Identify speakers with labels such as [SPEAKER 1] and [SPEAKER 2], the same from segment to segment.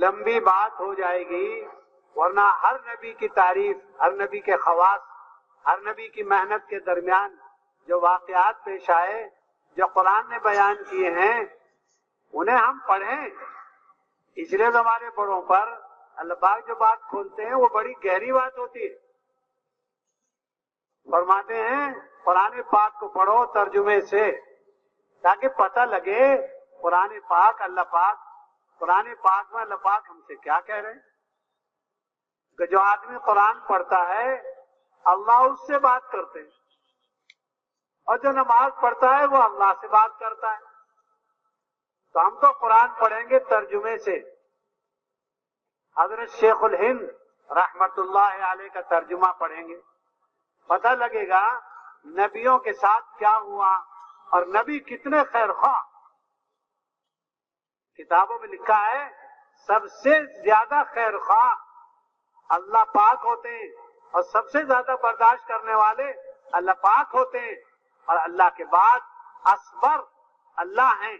[SPEAKER 1] لمبی بات ہو جائے گی، ورنہ ہر نبی کی تعریف، ہر نبی کے خواص، ہر نبی کی محنت کے درمیان جو واقعات پیش آئے، جو قرآن نے بیان کیے ہیں، انہیں ہم پڑھیں۔ پچھلے زمانے بڑوں پر اللہ پاک جو بات کھولتے ہیں، وہ بڑی گہری بات ہوتی ہے۔ فرماتے ہیں، قرآن پاک کو پڑھو ترجمے سے، تاکہ پتہ لگے، قرآن پاک اللہ پاک قرآن پاک میں اللہ پاک ہم سے کیا کہہ رہے ہیں؟ کہ جو آدمی قرآن پڑھتا ہے، اللہ اس سے بات کرتے ہیں۔ اور جو نماز پڑھتا ہے، وہ اللہ سے بات کرتا ہے۔ تو ہم تو قرآن پڑھیں گے ترجمے سے۔ حضرت شیخ الہند رحمت اللہ علیہ کا ترجمہ پڑھیں گے۔ پتہ لگے گا نبیوں کے ساتھ کیا ہوا اور نبی کتنے خیر خواہ۔ کتابوں میں لکھا ہے، سب سے زیادہ خیر خواہ اللہ پاک ہوتے ہیں اور سب سے زیادہ برداشت کرنے والے اللہ پاک ہوتے ہیں اور اللہ کے بعد اصبر اللہ ہیں۔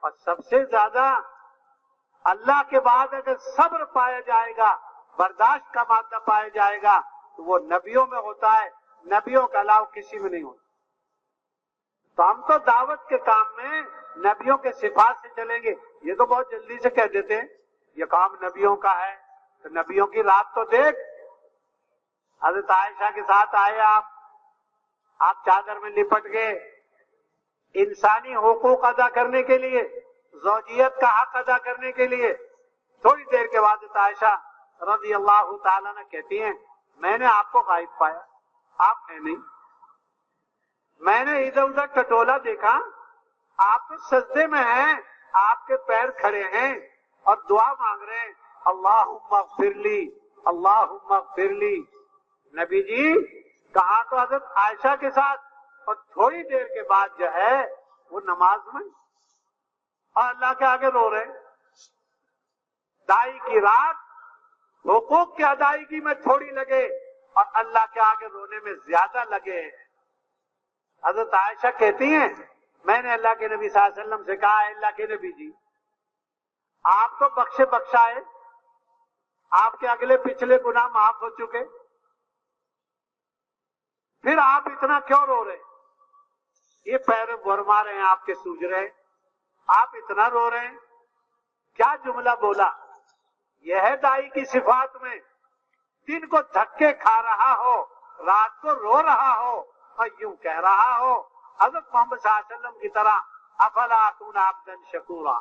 [SPEAKER 1] اور سب سے زیادہ اللہ کے بعد اگر صبر پایا جائے گا، برداشت کا مادہ پایا جائے گا، تو وہ نبیوں میں ہوتا ہے۔ نبیوں کے علاوہ کسی میں نہیں ہوتا۔ تو ہم تو دعوت کے کام میں نبیوں کے صفات سے چلیں گے۔ یہ تو بہت جلدی سے کہہ دیتے ہیں۔ یہ کام نبیوں کا ہے۔ تو نبیوں کی رات تو دیکھ۔ حضرت عائشہ کے ساتھ آئے آپ۔ آپ چادر میں لپٹ گئے۔ انسانی حقوق ادا کرنے کے لیے، زوجیت کا حق ادا کرنے کے لیے۔ تھوڑی دیر کے بعد عائشہ رضی اللہ تعالیٰ نے کہتی ہیں، میں نے آپ کو غائب پایا، آپ ہیں نہیں۔ میں نے ادھر ادھر ٹٹولا دیکھا، آپ سجدے میں ہیں، آپ کے پیر کھڑے ہیں اور دعا مانگ رہے ہیں۔ اللہ فرلی اللہ فرلی نبی جی کہا تو حضرت عائشہ کے ساتھ، اور تھوڑی دیر کے بعد جو ہے، وہ نماز میں۔ اور اللہ کے آگے رو رہے۔ دائی کی رات، حقوق کی ادائیگی میں تھوڑی لگے اور اللہ کے آگے رونے میں زیادہ لگے۔ حضرت عائشہ کہتی ہیں، میں نے اللہ کے نبی صلی اللہ علیہ وسلم سے کہا ہے اللہ کے نبی جی آپ تو بخشے بخشا ہے آپ کے اگلے پچھلے گناہ معاف ہو چکے، پھر آپ اتنا کیوں رو رہے؟ یہ پیر برما رہے ہیں، آپ کے سوج رہے آپ اتنا رو رہے ہیں۔ کیا جملہ بولا؟ یہ ہے دائی کی صفات میں، دن کو دھکے کھا رہا ہو، رات کو رو رہا ہو یوں کہہ رہا ہو، حضرت محمد صلی اللہ علیہ وسلم کی طرح افلاطون عبدن شکورا؟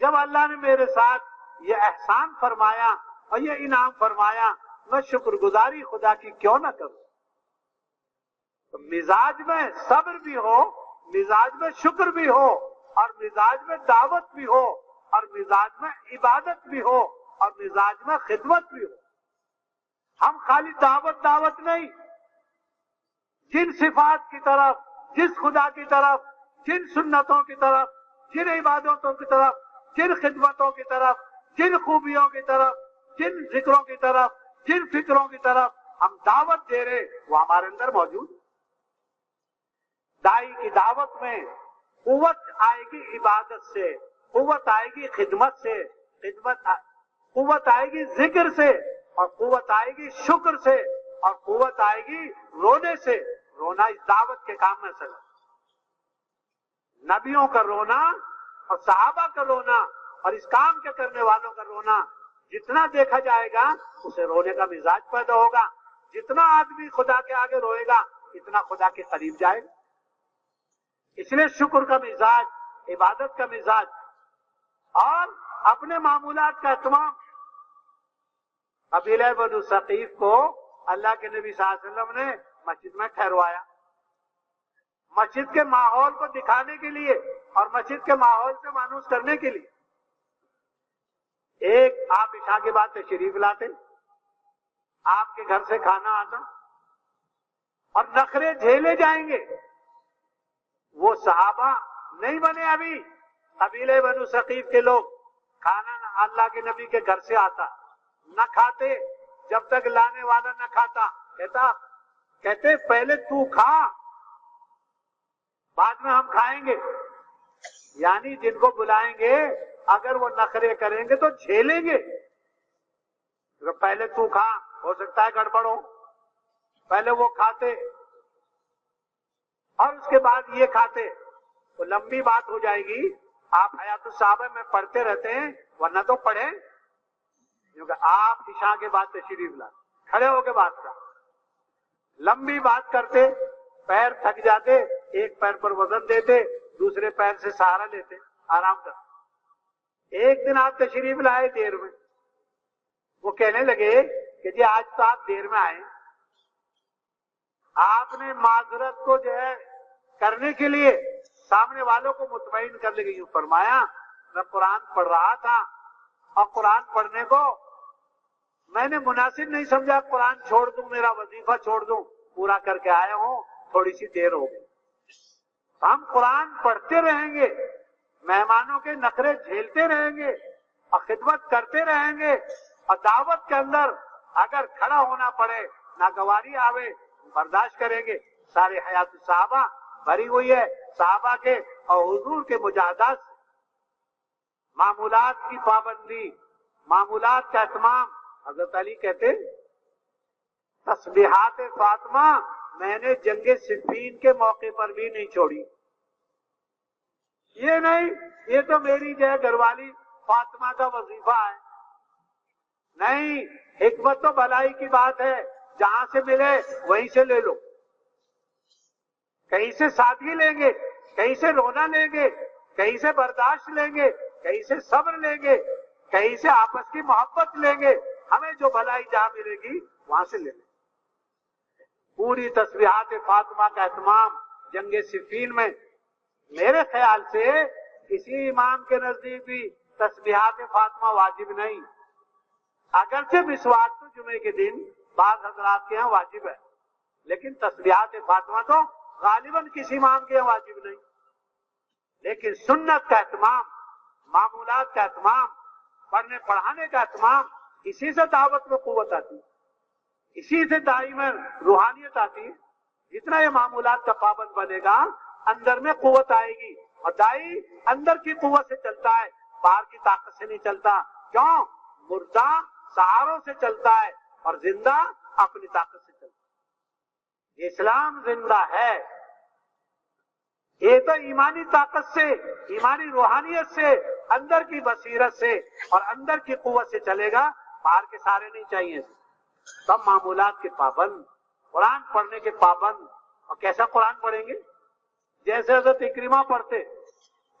[SPEAKER 1] جب اللہ نے میرے ساتھ یہ احسان فرمایا اور یہ انعام فرمایا، میں شکر گزاری خدا کی کیوں نہ کروں؟ مزاج میں صبر بھی ہو، مزاج میں شکر بھی ہو، اور مزاج میں دعوت بھی ہو، اور مزاج میں عبادت بھی ہو، اور مزاج میں خدمت بھی ہو۔ ہم خالی دعوت دعوت نہیں جن صفات کی طرف جس خدا کی طرف، جن سنتوں کی طرف، جن عبادتوں کی طرف، جن خدمتوں کی طرف، جن خوبیوں کی طرف، جن ذکروں کی طرف، جن فکروں کی طرف ہم دعوت دے رہے وہ ہمارے اندر موجود دائی کی دعوت میں قوت آئے گی عبادت سے، قوت آئے گی خدمت سے، خدمت قوت آئے گی ذکر سے اور قوت آئے گی شکر سے۔ اور قوت آئے گی رونے سے۔ رونا اس دعوت کے کام میں سے۔ نبیوں کا رونا اور صحابہ کا رونا اور اس کام کے کرنے والوں کا رونا، جتنا دیکھا جائے گا، اسے رونے کا مزاج پیدا ہوگا۔ جتنا آدمی خدا کے آگے روئے گا، اتنا خدا کے قریب جائے گا۔ اس لیے شکر کا مزاج، عبادت کا مزاج اور اپنے معمولات کا اہتمام۔ قبیلہ بن سقیف کو اللہ کے نبی صلی اللہ علیہ وسلم نے مسجد میں ٹھہروایا۔ مسجد کے ماحول کو دکھانے کے لیے اور مسجد کے ماحول سے مانوس کرنے کے لیے۔ ایک آپ عشاء کے بعد تشریف لاتے، آپ کے گھر سے کھانا آتا اور نخرے جھیلے جائیں گے۔ وہ صحابہ نہیں بنے ابھی۔ قبیل بنو سقیف کے لوگ کھانا اللہ کے نبی کے گھر سے آتا، نہ کھاتے۔ جب تک لانے والا نہ کھاتا۔ کہتا، کہتے، پہلے تو کھا، بعد میں ہم کھائیں گے۔ یعنی جن کو بلائیں گے، اگر وہ نخرے کریں گے تو جھیلیں گے۔ پہلے تو کھا، ہو سکتا ہے گڑبڑ ہو۔ پہلے وہ کھاتے، اور اس کے بعد یہ کھاتے۔ وہ لمبی بات ہو جائے گی۔ آپ حیات صاحب میں پڑھتے رہتے ہیں، ورنہ تو پڑھیں۔ کیونکہ آپ عشاء کے بعد تشریف لاتے کھڑے ہو کے بات کر لمبی بات کرتے، پیر تھک جاتے، ایک پیر پر وزن دیتے، دوسرے پیر سے سہارا لیتے، آرام کرتے۔ ایک دن آپ تشریف لائے دیر میں، وہ کہنے لگے کہ جی آج تو آپ دیر میں آئے۔ آپ نے معذرت کو جو ہے کرنے کے لیے سامنے والوں کو مطمئن کرنے کے یوں فرمایا، میں قرآن پڑھ رہا تھا اور قرآن پڑھنے کو میں نے مناسب نہیں سمجھا، قرآن چھوڑ دوں، میرا وظیفہ چھوڑ دوں، پورا کر کے آیا ہوں، تھوڑی سی دیر ہو گئی۔ ہم قرآن پڑھتے رہیں گے، مہمانوں کے نخرے جھیلتے رہیں گے اور خدمت کرتے رہیں گے، اور دعوت کے اندر اگر کھڑا ہونا پڑے، ناگواری آوے، برداشت کریں گے۔ سارے حیات صحابہ بھری ہوئی ہے، صحابہ کے اور حضور کے مجاہدات معمولات کی پابندی، معمولات کا اہتمام حضرت علی کہتے تسبیحات فاطمہ میں نے جنگ صفین کے موقع پر بھی نہیں چھوڑی۔ یہ نہیں، یہ تو میری جو ہے گھر والی فاطمہ کا وظیفہ ہے۔ نہیں، حکمت تو بھلائی کی بات ہے، جہاں سے ملے وہیں سے لے لو۔ کہیں سے سادگی لیں گے، کہیں سے رونا لیں گے، کہیں سے برداشت لیں گے، کہیں سے صبر لیں گے، کہیں سے آپس کی محبت لیں گے۔ ہمیں جو بھلائی جہاں ملے گی، وہاں سے لے لیں۔ پوری تصویرات فاطمہ کا اہتمام جنگ صفین میں، میرے خیال سے کسی امام کے نزدیک بھی تصویرات فاطمہ واجب نہیں۔ اگرچہ مسواد تو جمعے کے دن بعض حضرات کے یہاں واجب ہے، لیکن تصویرات فاطمہ تو غالباً کسی امام کے یہاں واجب نہیں۔ لیکن سنت کا اہتمام، معمولات کا اہتمام، پڑھنے پڑھانے کا اہتمام اسی سے دعوت میں قوت آتی ہے۔ اسی سے دائی میں روحانیت آتی ہے۔ جتنا یہ معمولات کا پابند بنے گا، اندر میں قوت آئے گی۔ اور دائی اندر کی قوت سے چلتا ہے۔ باہر کی طاقت سے نہیں چلتا۔ کیوں؟ مردہ سہاروں سے چلتا ہے اور زندہ اپنی طاقت سے چلتا ہے۔ یہ اسلام زندہ ہے۔ یہ تو ایمانی طاقت سے، ایمانی روحانیت سے، اندر کی بصیرت سے اور اندر کی قوت سے چلے گا۔ اخبار کے سارے نہیں چاہیے۔ سب معمولات کے پابند۔ قرآن پڑھنے کے پابند۔ اور کیسا قرآن پڑھیں گے؟ جیسے حضرت اکریما پڑھتے۔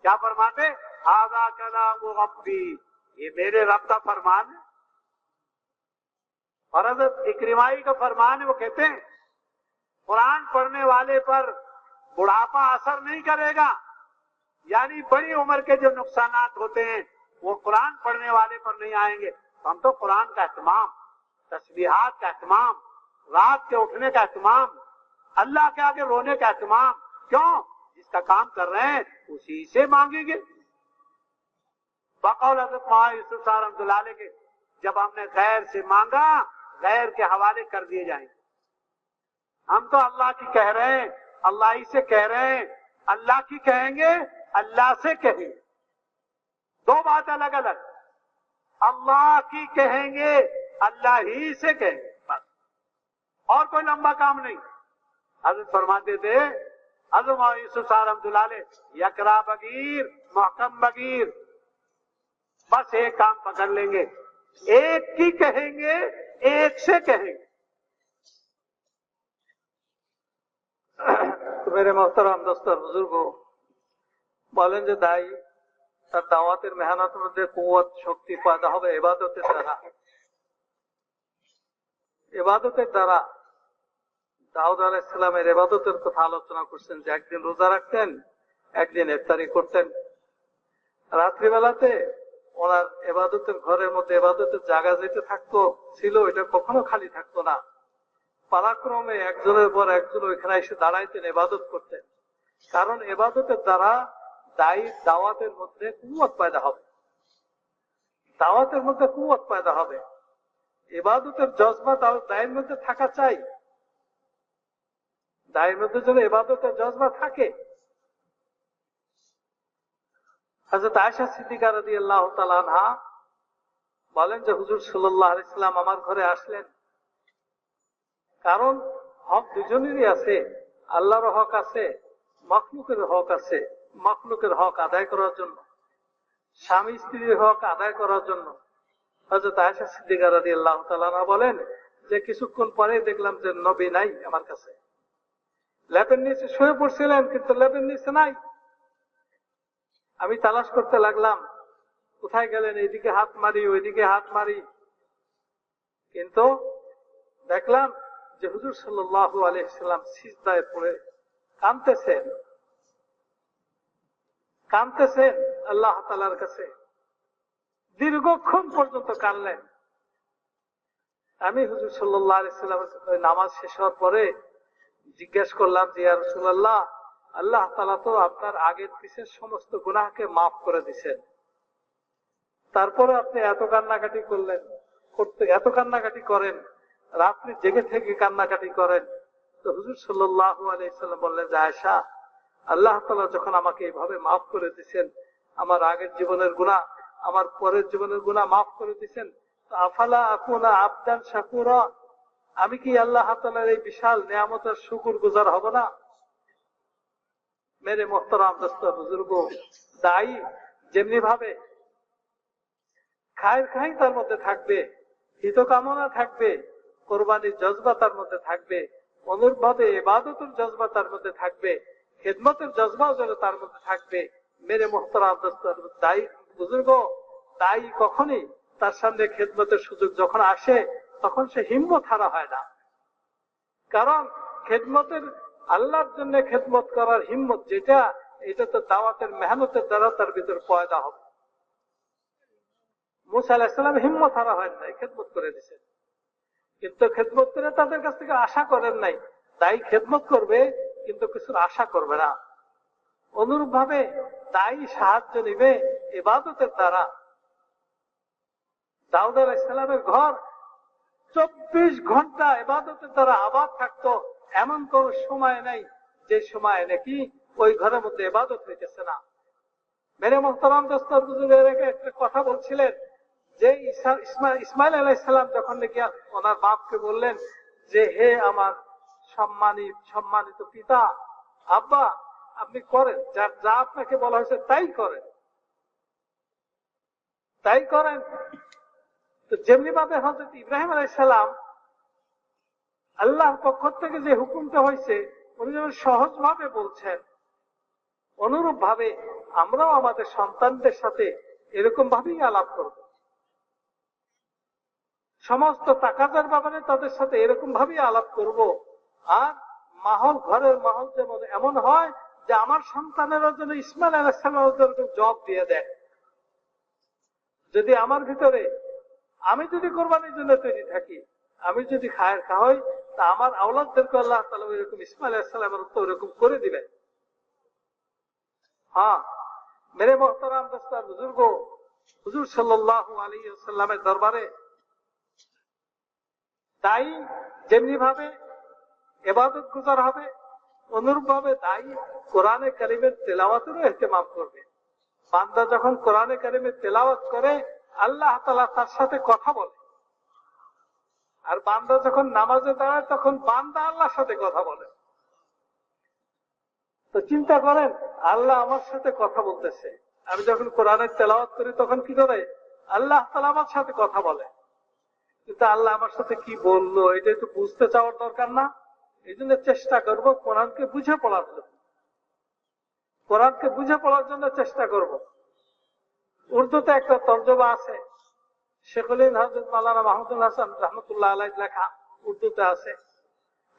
[SPEAKER 1] کیا فرماتے؟ آگا کلام ربی یہ میرے رب کا فرمان ہے۔ اور حضرت اکریمائی کا فرمان ہے، وہ کہتے ہیں، قرآن پڑھنے والے پر بڑھاپا اثر نہیں کرے گا۔ یعنی بڑی عمر کے جو نقصانات ہوتے ہیں، وہ قرآن پڑھنے والے پر نہیں آئیں گے۔ ہم تو قرآن کا اہتمام، تسبیحات کا اہتمام، رات کے اٹھنے کا اہتمام، اللہ کے آگے رونے کا اہتمام، کیوں؟ جس کا کام کر رہے ہیں، اسی سے مانگیں
[SPEAKER 2] گے۔ بقول حضرت یوسف صاحب اللہ علیہ کے،
[SPEAKER 1] جب ہم نے غیر سے مانگا، غیر کے حوالے کر دیے جائیں گے۔ ہم تو اللہ کی کہہ رہے ہیں، اللہ ہی سے کہہ رہے ہیں، اللہ کی کہیں گے، اللہ سے کہیں گے۔ دو بات الگ الگ۔ اللہ کی کہیں گے، اللہ ہی سے کہیں گے، بس۔ اور کوئی لمبا کام نہیں۔ حضرت فرماتے تھے، حضرت یوسف رحمت اللہ علیہ، یکرا بغیر، محکم بغیر۔ بس ایک کام پکڑ لیں گے۔ ایک کی کہیں گے، ایک سے کہیں گے۔
[SPEAKER 2] تو میرے محترم دوستر بزرگوں جو دائی তার দাওয়াতের মেহনতের মধ্যে কুয়াত শক্তি, পয়দা হবে, এবাদতের দ্বারা। এবাদতের দ্বারা দাউদ আলাহ ইসলামের এবাদতের কথা আলোচনা করছেন যে একদিন রোজা রাখতেন, একদিন ইফতারি করতেন। রাত্রিবেলাতে ওনার এবাদতের ঘরের মধ্যে এবাদতের জায়গা যেতে থাকতো, ছিল এটা কখনো খালি থাকতো না। পালাক্রমে একজনের পর একজন ওইখানে এসে দাঁড়াইতেন, এবাদত করতেন। কারণ এবাদতের দ্বারা দায়ী দাওয়াতের মধ্যে কুয়াত পয়দা হবে। দাওয়াতের মধ্যে কুয়াত পয়দা হবে। এবাদতের জজবা দায়ের মধ্যে থাকা চাই। দায়ের মধ্যে যেন এবাদতের জজবা থাকে। বলেন যে, হুজুর সাল্লাহ আমার ঘরে আসলেন। কারণ হক দুজনেরই আছে। আল্লাহর হক আছে, মখলুকের হক আছে। মখলুকের হক আদায় করার জন্য, স্বামী স্ত্রীর হক আদায় করার জন্য। হজরত আয়সা সিদ্দিকা রাদি আল্লাহ তালানা বলেন, যে কিছুক্ষণ পরে দেখলাম যে নবী নাই আমার কাছে। ল্যাপের নিচে শুয়ে পড়ছিলেন, কিন্তু ল্যাপের নিচে নাই। আমি তালাশ করতে লাগলাম, কোথায় গেলেন? এইদিকে হাত মারি, ওইদিকে হাত মারি। কিন্তু দেখলাম যে হুজুর সাল্লু আলহিসাল্লাম সিজদায় পড়ে কানতেছেন কানতেছেন আল্লাহ তালার কাছে। দীর্ঘক্ষণ পর্যন্ত কানলেন। আমি হুজুর আলাইসাল্লামের নামাজ শেষ হওয়ার পরে জিজ্ঞেস করলাম যে রসুল্লাহ আল্লাহ তালা তো আপনার আগের পিছের সমস্ত গুনাহকে মাফ করে দিছেন তারপরে আপনি এত কান্নাকাটি করলেন, করতে, এত কান্নাকাটি করেন, রাত্রি জেগে থেকে কান্নাকাটি করেন। তো হুজুর সাল্লাহ আলাইসাল্লাম বললেন যে আয়সা আল্লাহ তালা যখন আমাকে এইভাবে মাফ করে দিচ্ছেন আমার আগের জীবনের গুণা আমার পরের জীবনের গুণা মাফ করে দিচ্ছেন আফালা আপুনা আবদান শাকুরা? আমি কি আল্লাহ তালার এই বিশাল নিয়ামতের শুকুর গুজার হব না? মেরে মোহতরাম দোস্ত, বুজুর্গ, দায়ী, যেমনি ভাবে খায়ের খাই তার মধ্যে থাকবে, হিত কামনা থাকবে, কোরবানির জজবা তার মধ্যে থাকবে, অনুরভাবে এবাদতের জজবা তার মধ্যে থাকবে খেদমতের জজবাও যেন তার মধ্যে থাকবে। মেরে মোহতরাম দায়ী। বুজুর্গ, দায়ী কখনই তার সামনে খেদমতের সুযোগ যখন আসে, তখন সে হিম্মত হারা হয় না। কারণ খেদমতের, আল্লাহর জন্য খেদমত করার হিম্মত যেটা, এটা তো দাওয়াতের মেহনতের দ্বারা তার ভিতরে পয়দা হবে। মুসা আলাহিসাল্লাম হিম্মত হারা হয় নাই, খেদমত করে দিচ্ছেন কিন্তু খেদমত করে তাদের কাছ থেকে আশা করেন নাই। তাই খেদমত করবে কিন্তু কিছুর আশা করবে না। অনুরূপ ভাবে তাই সাহায্য নিবে এবাদতের দ্বারা। দাউদ আলাইসালামের ঘর চব্বিশ ঘণ্টা এবাদতের দ্বারা আবাদ থাকতো। এমন কোন সময় নাই, যে সময় নাকি ওই ঘরের মধ্যে এবাদত হইতেছে না। মেরে মোহতারাম দস্তর একটা কথা বলছিলেন, যে ইসমাইল আলাইসালাম যখন নাকি ওনার বাপকে বললেন যে, হে আমার সম্মানিত সম্মানিত পিতা। আব্বা, আপনি করেন। যা যা আপনাকে বলা হয়েছে তাই করেন। তাই করেন। তো যেমনি ভাবে হজরত ইব্রাহিম আলাইসালাম আল্লাহর পক্ষ থেকে যে হুকুমটা হয়েছে, উনি যেমন সহজ ভাবে বলছেন অনুরূপ ভাবে আমরাও আমাদের সন্তানদের সাথে এরকম ভাবেই আলাপ করব। সমস্ত তাকাজার ব্যাপারে তাদের সাথে এরকম ভাবেই আলাপ করব। আর মাহল, ঘরের মাহল যেমন এমন হয় যে আমার সন্তানেরা যেন ইসমাইল আলাহিসাল্লাম জব দিয়ে দেয়। যদি আমার ভিতরে আমি যদি কোরবানির জন্য তৈরি থাকি, আমি যদি খায়ের খাওয়াই, তা আমার আওলাদদেরকে আল্লাহ তালা এরকম ইসমাইল আলাহিসাল্লামের তো ওরকম করে দিবে হ্যাঁ মেরে মোহতারাম দস্তার বুজুর্গ, হুজুর সাল্লাহ আলী সাল্লামের দরবারে তাই যেমনি ভাবে এবাদত গুজার হবে। অনুরূপ ভাবে তাই কোরআনে কারিমের তেলাওয়াতেরও এহতেমাম করবে। বান্দা যখন কোরআনে কারিমের তেলাওয়াত করে, আল্লাহ তালা তার সাথে কথা বলে। আর বান্দা যখন নামাজে দাঁড়ায়, তখন বান্দা আল্লাহর সাথে কথা বলে। তো চিন্তা করেন, আল্লাহ আমার সাথে কথা বলতেছে। আমি যখন কোরআনের তেলাওয়াত করি, তখন কি করে? আল্লাহ তালা আমার সাথে কথা বলে। কিন্তু আল্লাহ আমার সাথে কি বলল এটা একটু বুঝতে চাওয়ার দরকার না। এই জন্য চেষ্টা করব কোরআনকে বুঝে পড়ার জন্য। কোরআনকে বুঝে পড়ার জন্য চেষ্টা করব। উর্দুতে একটা তর্জমা আছে। শেখুলিন হজরত মালানা মাহমুদুল হাসান রহমতুল্লাহ আলাই লেখা উর্দুতে আছে।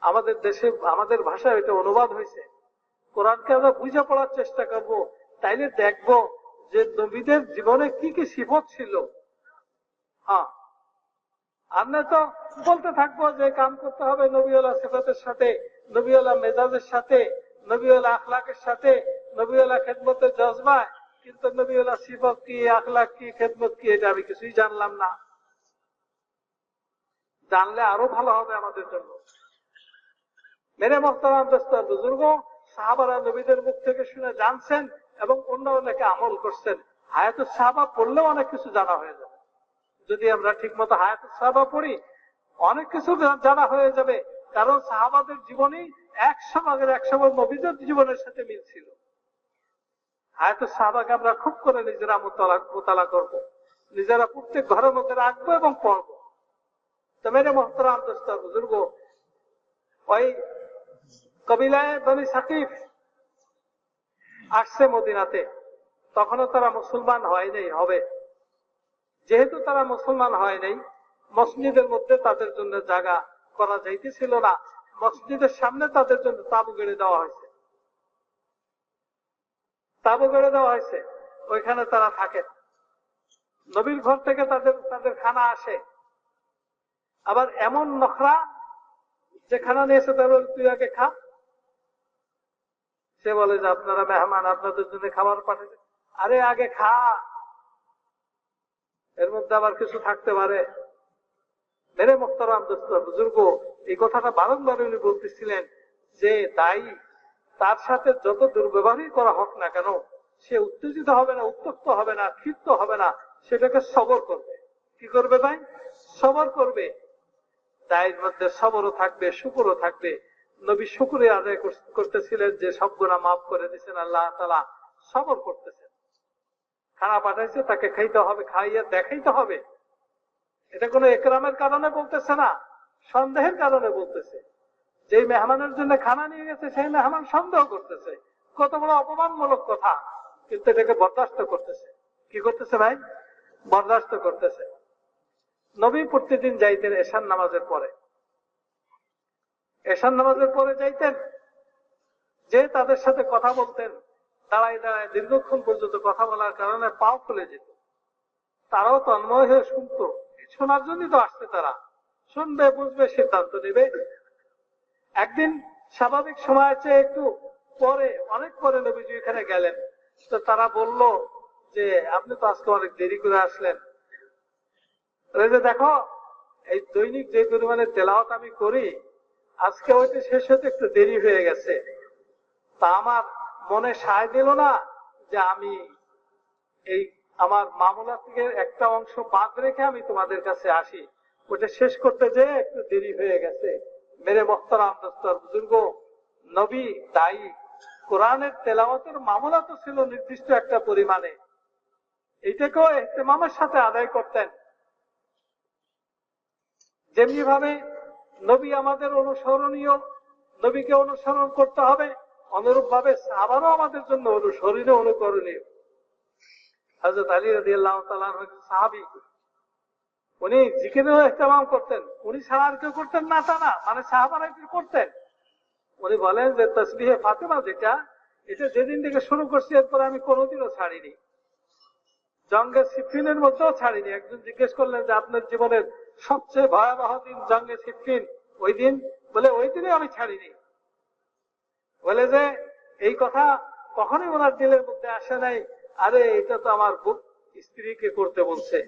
[SPEAKER 2] আমাদের দেশে, আমাদের ভাষায় এটা অনুবাদ হয়েছে। কোরআনকে আমরা বুঝে পড়ার চেষ্টা করব। তাইলে দেখব যে নবীদের জীবনে কি কি সিফত ছিল। হ্যাঁ আমরা তো বলতে থাকব যে কাম করতে হবে নবীলা সেফতের সাথে নবীলা মেজাজের সাথে নবীলা আখলাকের সাথে নবীলা খেদমতের জজবায়। কিন্তু নবীলা সিফত কি, আখলাক কি, খেদমত কি, এটা আমি কিছুই জানলাম না। জানলে আরও ভালো হবে আমাদের জন্য। মেরে মোহতারাম বুজুর্গ, সাহাবারা নবীদের মুখ থেকে শুনে জানছেন এবং অন্য অনেকে আমল করছেন। হায়াত সাহাবা পড়লেও অনেক কিছু জানা হয়ে যাবে যদি আমরা ঠিক মতো হায়াত সাহাবা পড়ি, অনেক কিছু জানা হয়ে যাবে, কারণ সাহাবাদের জীবনেই একশো ভাগের একশো ভাগ নবীদের জীবনের সাথে মিল ছিল। হায়াত সাহাবাকে আমরা খুব করে নিজেরা মোতালা করব। নিজেরা প্রত্যেক ঘরের মধ্যে রাখব এবং পড়ব। তো মেরে মহতরাম দোস্ত, বুজুর্গ, ওই কবিলায় বনি সাকিফ আসছে মদিনাতে। তখনও তারা মুসলমান হয় নাই, হবে। যেহেতু তারা মুসলমান হয় নাই, মসজিদের মধ্যে তাদের জন্য জায়গা করা যাইতেছিল না। মসজিদের সামনে তাদের জন্য তাবু গেড়ে দেওয়া হয়েছে। তাবু গেড়ে দেওয়া হয়েছে। ওইখানে তারা থাকে নবীর ঘর থেকে তাদের তাদের খানা আসে। আবার এমন নখরা যে খানা নিয়েছে তার তুই আগে খা। সে বলে যে, আপনারা মেহমান, আপনাদের জন্য খাবার পাঠিয়ে আরে, আগে খা। এর মধ্যে আবার কিছু থাকতে পারে। মেরে মোখতারাম দোস্ত, বুজুর্গ, এই কথাটা বারংবার উনি বলতেছিলেন যে দায়ী, তার সাথে যত দুর্ব্যবহারই করা হোক না কেন, সে উত্তেজিত হবে না, উত্তপ্ত হবে না, ক্ষিপ্ত হবে না, সেটাকে সবর করবে। কি করবে ভাই? সবর করবে। দায়ের মধ্যে সবরও থাকবে, শুকুরও থাকবে। নবী শুকুরে আদায় করতেছিলেন যে সব গুণা মাফ করে দিচ্ছেন আল্লাহ তালা সবর করতেছেন। খানা পাঠাইছে তাকে খাইতে হবে, খাইয়ে দেখাইতে হবে। এটা কোনো একরামের কারণে বলতেছে না, সন্দেহের কারণে বলতেছে। যেই মেহমানের জন্য খানা নিয়ে গেছে, সেই মেহমান সন্দেহ করতেছে। কত বড় অপমানমূলক কথা, কিন্তু এটাকে বরদাস্ত করতেছে। কি করতেছে ভাই? বরদাস্ত করতেছে। নবী প্রতিদিন যাইতেন এশান নামাজের পরে। এশান নামাজের পরে যাইতেন, যে তাদের সাথে কথা বলতেন। দাঁড়ায় দাঁড়ায় দীর্ঘক্ষণ পর্যন্ত কথা বলার কারণে পাও খুলে যেত। তারাও তন্ময় হয়ে শুনতো শোনার জন্যই তো আসছে তারা। শুনবে, বুঝবে, সিদ্ধান্ত নেবে। একদিন স্বাভাবিক সময় চেয়ে একটু পরে, অনেক পরে নবীজি এখানে গেলেন। তো তারা বলল যে, আপনি তো আজকে অনেক দেরি করে আসলেন। যে, দেখো, এই দৈনিক যে পরিমাণে তেলাওয়াত আমি করি, আজকে হয়তো শেষ হতে একটু দেরি হয়ে গেছে। তা আমার মনে সায় দিল না যে আমি এই আমার মামলা থেকে একটা অংশ বাদ রেখে আমি তোমাদের কাছে আসি। ওটা শেষ করতে যে একটু দেরি হয়ে গেছে। মেরে মোখতারাম দস্তর বুজুর্গ, নবী, দায়ী। কোরআনের তেলাওয়াতের মামলা তো ছিল নির্দিষ্ট একটা পরিমাণে। এইটাকেও এহতেমামের সাথে আদায় করতেন। যেমনি ভাবে নবী আমাদের অনুসরণীয়, নবীকে অনুসরণ করতে হবে। অনুরূপ ভাবে আবারও আমাদের জন্য অনুসরণীয় অনুকরণীয়। হজরত আলী রাজি আল্লাহ সাহাবি। উনি জিকিরেও ইহতেমাম করতেন। উনি ছাড়া আর কেউ করতেন না তা না মানে সাহাবারা করতেন। উনি বলেন যে, তসবিহে ফাতেমা যেটা, এটা যেদিন থেকে শুরু করছি, এরপরে আমি কোনোদিনও ছাড়িনি। জঙ্গে সিফিনের মধ্যেও ছাড়িনি। একজন জিজ্ঞেস করলেন যে, আপনার জীবনের সবচেয়ে ভয়াবহ দিন জঙ্গে সিফিন ওই দিন? বলে, ওই দিনে আমি ছাড়িনি। বলে যে, এই কথা কখনই ওনার দিলের মধ্যে আসে নাই। আরে, এটা তো আমার স্ত্রীকে করতে বলছে।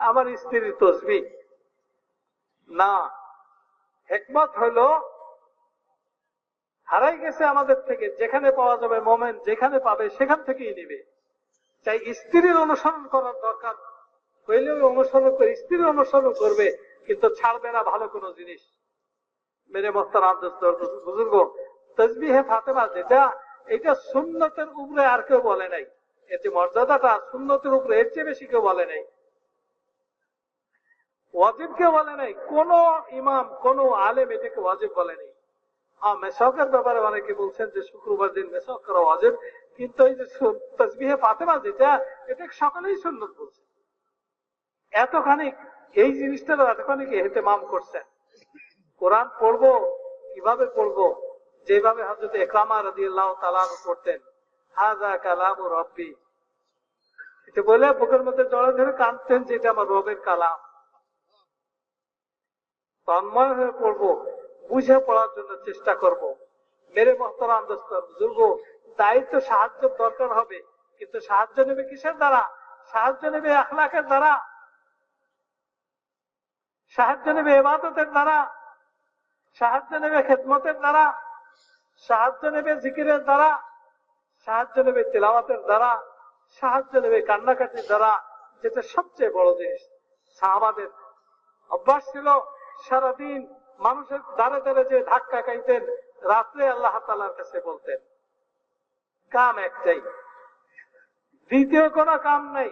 [SPEAKER 2] আমার স্ত্রীর তসবি। না, হেকমত হলো, হারাই গেছে আমাদের থেকে, যেখানে পাওয়া যাবে মোমেন্ট যেখানে পাবে, সেখান থেকেই নিবে। চাই স্ত্রীর অনুসরণ করার দরকার। হইলেও অনুসরণ করে স্ত্রীর অনুসরণ করবে, কিন্তু ছাড়বে না ভালো কোনো জিনিস। মেরে মস্তার বুজুর্গ তসবি হে ফাতেমা যেটা, এটা সুন্নতের উপরে আর কেউ বলে নাই। যে মর্যাদাটা সুন্নতের উপরে, এর চেয়ে বেশি কেউ বলে নাই। ওয়াজিব কেউ বলে নাই, কোন ইমাম, কোন আলেম এটাকে ওয়াজিব বলে নাই। হ্যাঁ মেশকের ব্যাপারে অনেকে বলছেন যে শুক্রবার দিন মেশক করা ওয়াজিব, কিন্তু এই যে তসবিহে ফাতেমা যেটা, এটা সকলেই সুন্নত বলছে। এতখানি, এই জিনিসটা এতখানি এহতেমাম করছেন কোরআন পড়ব, কীভাবে পড়ব? যেভাবে হজরত একরামা রাজি আল্লাহ তালাম করতেন হাজা কালাম ও রব্বি। এটা বলে বুকের মধ্যে জড়ে ধরে কাঁদতেন যে এটা আমার রবের কালাম। তন্ময় হয়ে পড়ব, বুঝে পড়ার জন্য চেষ্টা করব। মেরে মহতরাম বুজুর্গ, দায়িত্ব, সাহায্য দরকার হবে, কিন্তু সাহায্য নেবে কিসের দ্বারা? সাহায্য নেবে আখলাকের দ্বারা? সাহায্য নেবে এবাদতের দ্বারা? সাহায্য নেবে খেদমতের দ্বারা? সাহায্য নেবে জিকিরের দ্বারা, সাহায্য নেবে তেলাওয়াতের দ্বারা, সাহায্য নেবে কান্নাকাটির দ্বারা, যেটা সবচেয়ে বড় জিনিস। সাহাবাদের অভ্যাস ছিল সারাদিন মানুষের দ্বারে দ্বারে যে ধাক্কা খাইতেন, রাত্রে আল্লাহ তালার কাছে বলতেন, কাম একটাই। দ্বিতীয় কোনো কাম নাই।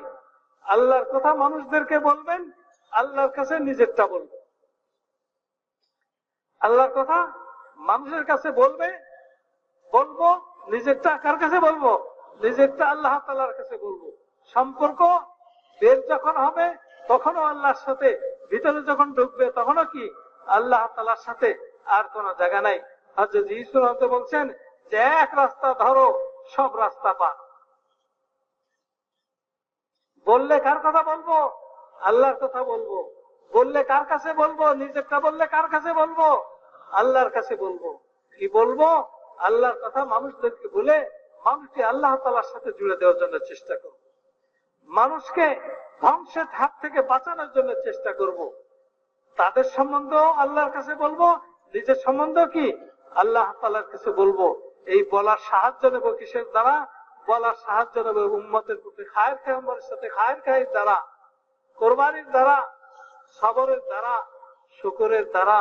[SPEAKER 2] আল্লাহর কথা মানুষদেরকে বলবেন, আল্লাহর কাছে নিজেরটা বলবেন। আল্লাহর কথা মানুষের কাছে বলবে বলব, নিজেরটা কার কাছে বলব? নিজেরটা আল্লাহ তালার কাছে বলব। সম্পর্ক বের যখন হবে, তখনও আল্লাহর সাথে, ভিতরে যখন ঢুকবে, তখনও কি আল্লাহ তালার সাথে আর কোন জায়গা নাই। হজরত বলছেন, যে এক রাস্তা ধরো, সব রাস্তা পা বললে কার কথা বলব? আল্লাহর কথা বলব। বললে কার কাছে বলব? নিজেরটা বললে কার কাছে বলব? আল্লাহর কাছে বলব। কি বলব? আল্লাহর কথা মানুষদেরকে বলে মানুষকে আল্লাহ তালার সাথে জুড়ে দেওয়ার জন্য চেষ্টা করব মানুষকে ধ্বংসের হাত থেকে বাঁচানোর জন্য চেষ্টা করব। তাদের সম্বন্ধেও আল্লাহর কাছে বলব, নিজের সম্বন্ধ কি আল্লাহ তালার কাছে বলব, এই বলার সাহায্য নেব কিসের দ্বারা বলার সাহায্য নেব উম্মতের প্রতি খায়ের খায়ম্বরের সাথে খায়ের খায়ের দ্বারা, কোরবানির দ্বারা, সবরের দ্বারা, শুকুরের দ্বারা,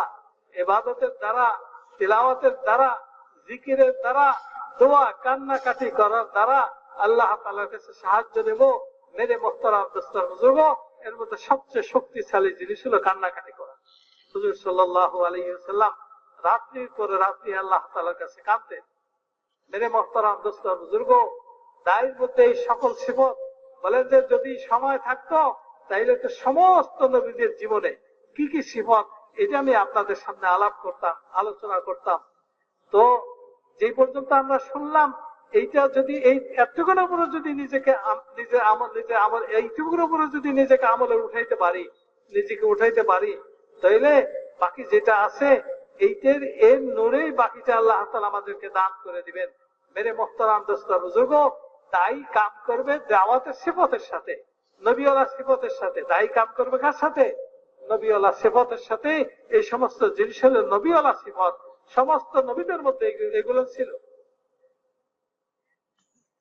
[SPEAKER 2] এবাদতের দ্বারা, তিলাওয়াতের দ্বারা জিকিরের দ্বারা, দোয়া, কান্নাকাটি করার দ্বারা আল্লাহ তালার কাছে সাহায্য নেব মেরে মোহতারাম দোস্তর বুজুর্গ এর মধ্যে সবচেয়ে শক্তিশালী জিনিস হলো কান্নাকাটি করা। হুজুর সাল্লাহ আলহিসাল্লাম রাত্রির পরে রাত্রি আল্লাহ তালার কাছে কাঁদতেন। মেরে মোহতারাম দোস্তর বুজুর্গ দায়ের মধ্যে এই সকল সিফত বলেন যে যদি সময় থাকতো, তাইলে তো সমস্ত নবীদের জীবনে কি কি সিফত এটা আমি আপনাদের সামনে আলাপ করতাম, আলোচনা করতাম। তো যে পর্যন্ত আমরা শুনলাম, এইটা যদি এই এতটুকুর উপরে যদি নিজেকে নিজে আমার নিজে আমার এইটুকুর উপরে যদি নিজেকে আমলে উঠাইতে পারি, নিজেকে উঠাইতে পারি, তাইলে বাকি যেটা আছে, এইটার এর নড়েই বাকিটা আল্লাহ তালা আমাদেরকে দান করে দিবেন। মেরে মোহতারাম দোস্তা বুজুর্গ তাই কাম করবে দাওয়াতের সিফতের সাথে। নবীওয়ালা সিফতের সাথে। তাই কাম করবে কার সাথে? নবীওয়ালা সিফতের সাথে। এই সমস্ত জিনিস হলো নবীওয়ালা সিফত। সমস্ত নবীদের মধ্যে এগুলো ছিল।